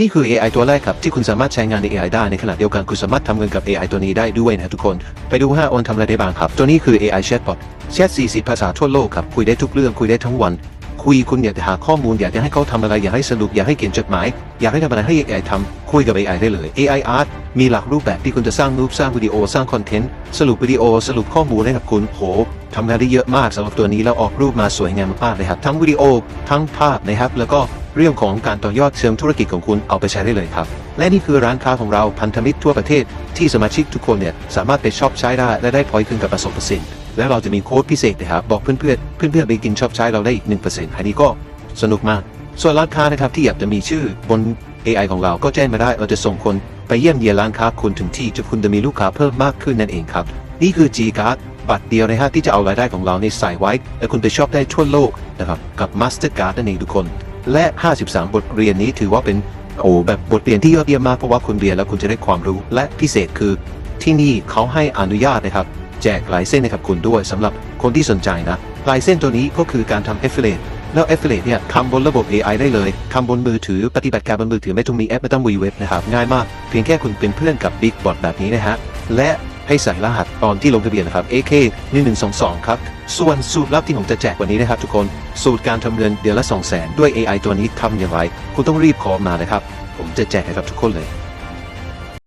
นี่คือ AI ตัวแรกครับที่คุณสามารถใช้งานใน AI ได้ในขณะเดียวกันคุณสามารถทำเงินกับ AI ตัวนี้ได้ด้วยนะทุกคน ไปดู5ออนทำอะไรได้บ้างครับ ตัวนี้คือ AI Chatbot แชท40 ภาษาทั่วโลกครับ คุยได้ทุกเรื่องคุยได้ทั้งวัน คุยคุณอยากจะหาข้อมูลอยากจะให้เขาทำอะไร อยากให้สรุปอยากให้เขียนจดหมาย อยากให้ทำอะไรให้ AI ทำคุยกับ AI ได้เลย AI Art มีหลากรูปแบบที่คุณจะสร้างรูปสร้างวิดีโอสร้างคอนเทนต์สรุปวิดีโอสรุปข้อมูลให้กับคุณโหทำงานได้เยอะมากสำหรับตัวนี้แล้วออกรูปมาสวยงามมากเลยครับทั้งวิดีโอทั้งภาพนะครับแล้วก็ เรื่องของการต่อยอดเชิงธุรกิจของคุณเอาไปใช้ได้เลยครับ และนี่คือร้านค้าของเราพันธมิตรทั่วประเทศ ที่สมาชิกทุกคนเนี่ยสามารถไปช็อปใช้ได้และได้พอยต์ขึ้นกับประสบเปอร์เซ็นต์และเราจะมีโค้ดพิเศษนะครับบอกเพื่อนๆเพื่อนๆไปกินช็อปใช้เราได้อีก1%อันนี้ก็สนุกมาก ส่วนร้านค้านะครับที่อยากจะมีชื่อบน AI ของเราก็แจ้งมาได้เราจะส่งคนไปเยี่ยมเยียนร้านค้าคุณถึงที่จะคุณจะมีลูกค้าเพิ่มมากขึ้นนั่นเองครับนี่คือ G Card บัตรเดียวนะฮะที่จะเอารายได้ของเราในใส่ไว้ และคุณไปชอปได้ทั่วโลกนะครับกับ Mastercard นั่นเองทุกคน และ 53 บทเรียนนี้ถือว่าเป็นโอ้แบบบทเรียนที่ยอดเยี่ยมมากเพราะว่าคุณเรียนแล้วคุณจะได้ความรู้ และพิเศษคือที่นี่เขาให้อนุญาตนะครับ แจกลายเส้นให้กับคุณด้วยสำหรับคนที่สนใจนะลายเส้นตัวนี้ก็คือการทำ affiliate แล้ว affiliate เนี่ยทำบนระบบ AI ได้เลยทำบนมือถือปฏิบัติการบนมือถือไม่ต้องมีแอปไม่ต้องมีเว็บนะครับง่ายมากเพียงแค่คุณเป็นเพื่อนกับ Big Bot แบบนี้นะฮะและ ให้ใส่รหัสตอนที่ลงทะเบียนนะครับ AK 1122 ครับ ส่วนสูตรลับที่ผมจะแจกวันนี้นะครับทุกคน สูตรการทำเงินเดือนละ 200,000 ด้วย AI ตัวนี้ทำอย่างไร คุณต้องรีบขอมานะครับ ผมจะแจกให้กับทุกคนเลย